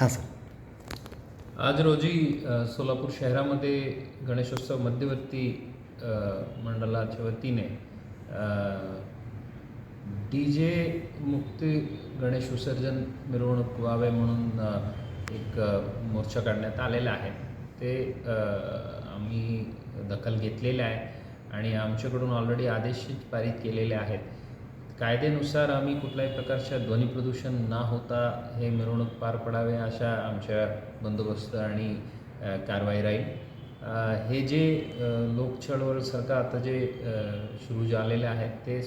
हां आज रोजी सोलापूर शहरामध्ये गणेशोत्सव मध्यवर्ती मंडळाच्या वतीने डी जे मुक्ती गणेश विसर्जन मिरवणूक व्हावे म्हणून एक मोर्चा काढण्यात आलेला आहे. ते आम्ही दखल घेतलेले आहे आणि आमच्याकडून ऑलरेडी आदेश पारित केलेले आहेत. कायद्यानुसार आम्ही कुठल्याही प्रकारच्या ध्वनी प्रदूषण न होता हे मिरवणूक पार पडावे अशा आमच्या बंदोबस्त आणि कारवाई राहील. हे जे लोक चळवळ सरकार आता जे सुरू झालेले आहेत ते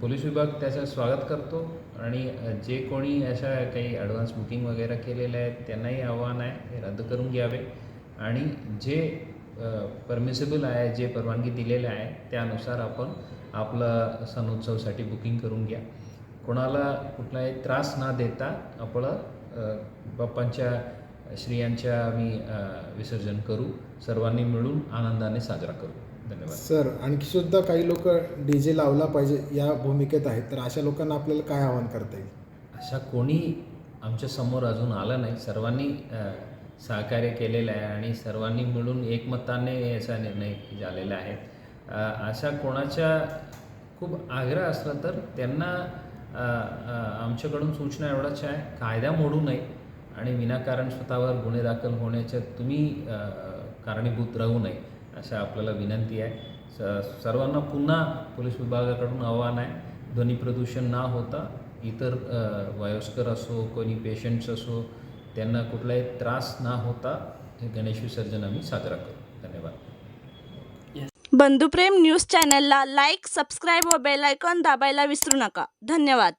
पोलीस विभाग त्याचं स्वागत करतो आणि जे कोणी अशा काही ॲडव्हान्स बुकिंग वगैरे केलेले आहेत त्यांनाही आव्हान आहे हे रद्द करून घ्यावे. आणि जे परमिसेबल आहे जे परवानगी दिलेले आहे त्यानुसार आपण आपलं सण उत्सवसाठी बुकिंग करून घ्या. कोणाला कुठलाही त्रास न देता आपलं बाप्पांच्या श्रियांच्या आम्ही विसर्जन करू. सर्वांनी मिळून आनंदाने साजरा करू. धन्यवाद. सर आणखी सुद्धा काही लोक डी जे लावला पाहिजे या भूमिकेत आहेत. तर अशा लोकांना आपल्याला काय आवाहन करता येईल? अशा कोणी आमच्यासमोर अजून आलं नाही. सर्वांनी सहकार्य केलेलं आहे आणि सर्वांनी मिळून एकमताने याचा निर्णय झालेला आहे. अशा कोणाच्या खूप आग्रह असला तर त्यांना आमच्याकडून सूचना एवढाच आहे कायदा मोडू नये आणि विनाकारण स्वतःवर गुन्हे दाखल होण्याच्या तुम्ही कारणीभूत राहू नये अशा आपल्याला विनंती आहे. स सर्वांना पुन्हा पोलीस विभागाकडून आव्हान आहे ध्वनी प्रदूषण न होता इतर वयस्कर असो कोणी पेशंट्स असो त्यांना कुठलाही त्रास ना होता हे गणेश विसर्जन आम्ही साजरा करू. धन्यवाद. बंधुप्रेम न्यूज चॅनलला लाईक सबस्क्राईब व बेल आयकॉन दाबायला विसरू नका. धन्यवाद.